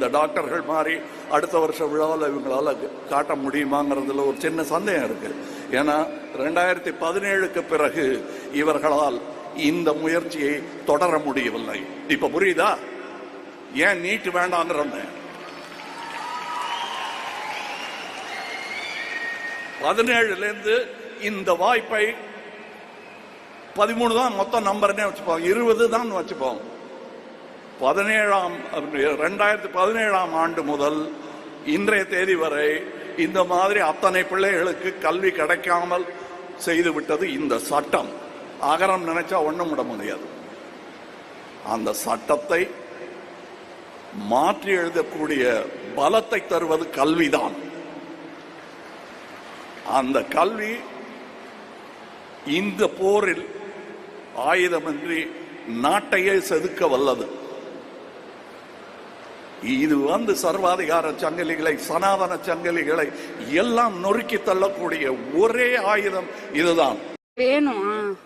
இந்த டாக்டர்கள் மாதிரி அடுத்த வருஷ விழாவில் இவங்களால காட்ட முடியுமாங்கிறதுல ஒரு சின்ன சந்தேகம் இருக்கு. ஏன்னா ரெண்டாயிரத்தி பதினேழுக்கு பிறகு இவர்களால் இந்த முயற்சியை தொடர முடியவில்லை. இப்ப புரியுதா? ஏன் நீட்டு வேண்டாங்கிறோம்? பதினேழுல இருந்து இந்த வாய்ப்பை பதிமூணு தான் மொத்தம் நம்பர்னே வச்சுப்போம். இருபது தான் வச்சுப்போம். பதினேழாம் ரெண்டாயிரத்தி பதினேழாம் ஆண்டு முதல் இன்றைய தேதி வரை இந்த மாதிரி அத்தனை பிள்ளைகளுக்கு கல்வி கிடைக்காமல் செய்துவிட்டது இந்த சட்டம். அகரம் நினைச்சா ஒன்றும் விட முடியாது. அந்த சட்டத்தை மாற்றி எழுதக்கூடிய பலத்தை தருவது கல்விதான். அந்த கல்வி இந்த போரில் ஆயுதமின்றி நாட்டையே செதுக்க வல்லது. இது வந்து சர்வாதிகார சங்கிலிகளை சனாதன சங்கிலிகளை எல்லாம் நொறுக்கி தள்ளக்கூடிய ஒரே ஆயுதம் இதுதான். வேணும்?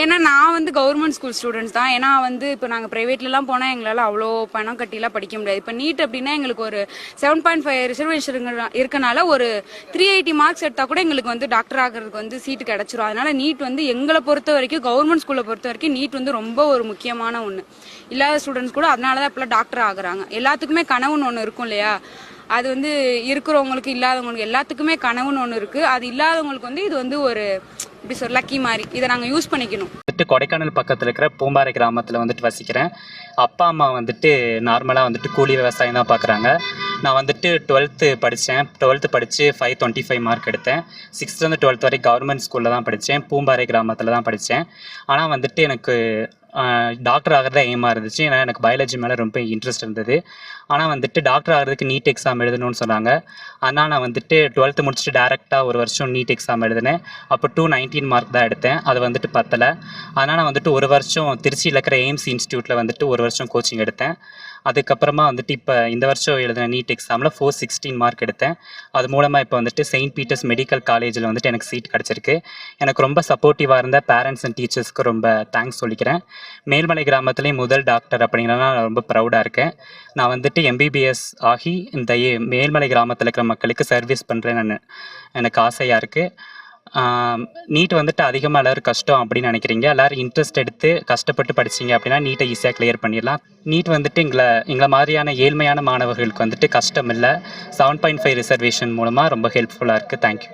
ஏன்னா நான் வந்து கவர்மெண்ட் ஸ்கூல் ஸ்டூடெண்ட்ஸ் தான். ஏன்னா வந்து இப்போ நாங்கள் ப்ரைவேட்லலாம் போனால் எங்களால் அவ்வளோ பணம் கட்டிலாம் படிக்க முடியாது. இப்போ நீட் அப்படின்னா எங்களுக்கு ஒரு செவன் பாயிண்ட் ஃபைவ் ரிசர்வேஷன் இருக்கனால ஒரு த்ரீ எயிட்டி மார்க்ஸ் எடுத்தால் கூட எங்களுக்கு வந்து டாக்டர் ஆகிறதுக்கு வந்து சீட்டு கிடச்சிரும். அதனால நீட் வந்து எங்களை பொறுத்த வரைக்கும் கவர்மெண்ட் ஸ்கூலை பொறுத்த வரைக்கும் நீட் வந்து ரொம்ப ஒரு முக்கியமான ஒன்று இல்லாத ஸ்டூடெண்ட்ஸ் கூட அதனால தான் இப்போலாம் டாக்டர் ஆகுறாங்க. எல்லாத்துக்குமே கனவுன்னு ஒன்று இருக்கும் இல்லையா? அது வந்து இருக்கிறவங்களுக்கு இல்லாதவங்களுக்கு எல்லாத்துக்குமே கனவுன்னு ஒன்று இருக்குது அது இல்லாதவங்களுக்கு வந்து இது வந்து ஒரு இப்படி சொல்ல லக்கி மாதிரி. இதை நாங்கள் யூஸ் பண்ணிக்கணும். வந்துட்டு கொடைக்கானல் பக்கத்தில் இருக்கிற பூம்பாறை கிராமத்தில் வந்துட்டு வசிக்கிறேன். அப்பா அம்மா வந்துட்டு நார்மலாக வந்துட்டு கூலி விவசாயம் தான் பார்க்குறாங்க நான் வந்துட்டு டுவெல்த்து படித்தேன் டுவெல்த்து படித்து ஃபைவ் டுவெண்ட்டி ஃபைவ் மார்க் எடுத்தேன் சிக்ஸ்த்துலேருந்து டுவெல்த் வரை கவர்மெண்ட் ஸ்கூலில் தான் படித்தேன் பூம்பாறை கிராமத்தில் தான் படித்தேன் ஆனால் வந்துட்டு எனக்கு டாக்டர் ஆகிறது எய்மாக இருந்துச்சு. ஏன்னா எனக்கு பயாலஜி மேலே ரொம்ப இன்ட்ரெஸ்ட் இருந்தது. ஆனால் வந்துட்டு டாக்டர் ஆகிறதுக்கு நீட் எக்ஸாம் எழுதணும்னு சொன்னாங்க. ஆனால் நான் வந்துட்டு டுவெல்த்து முடிச்சுட்டு டேரெக்டாக ஒரு வருஷம் நீட் எக்ஸாம் எழுதினேன். அப்போ டூ நைன்டீன் மார்க் தான் எடுத்தேன். அது வந்துட்டு பத்தலை. அதனால் நான் வந்துட்டு ஒரு வருஷம் திருச்சியில் இருக்கிற எய்ம்ஸ் இன்ஸ்டியூட்டில் வந்துட்டு ஒரு வருஷம் கோச்சிங் எடுத்தேன். அதுக்கப்புறமா வந்துட்டு இப்போ இந்த வருஷம் எழுதின நீட் எக்ஸாமில் ஃபோர் சிக்ஸ்டீன் மார்க் எடுத்தேன். அது மூலமாக இப்போ வந்துட்டு செயின்ட் பீட்டர்ஸ் மெடிக்கல் காலேஜில் வந்துட்டு எனக்கு சீட் கிடச்சிருக்கு. எனக்கு ரொம்ப சப்போர்ட்டிவாக இருந்த பேரண்ட்ஸ் அண்ட் டீச்சர்ஸ்க்கு ரொம்ப தேங்க்ஸ் சொல்லிக்கிறேன். மேல்மலை கிராமத்துலேயும் முதல் டாக்டர் அப்படிங்கிறனா நான் ரொம்ப ப்ரௌடாக இருக்கேன். நான் வந்துட்டு எம்பிபிஎஸ் ஆகி இந்த ஏ- மேல்மலை கிராமத்தில் இருக்கிற மக்களுக்கு சர்வீஸ் பண்ணுறேன்னு நான் எனக்கு ஆசையாக இருக்குது நீட் வந்துட்டு அதிகமாக எல்லாரும் கஷ்டம் அப்படின்னு நினைக்கிறீங்க. எல்லோரும் இன்ட்ரெஸ்ட் எடுத்து கஷ்டப்பட்டு படிச்சீங்க அப்படின்னா நீட்டை ஈஸியாக கிளியர் பண்ணிடலாம். நீட் வந்துட்டு எங்களை எங்களை மாதிரியான ஏழ்மையான மாணவர்களுக்கு வந்துட்டு கஷ்டம் இல்லை. செவன் பாயிண்ட் ஃபைவ் ரிசர்வேஷன் மூலமாக ரொம்ப ஹெல்ப்ஃபுல்லாக இருக்குது தேங்க்யூ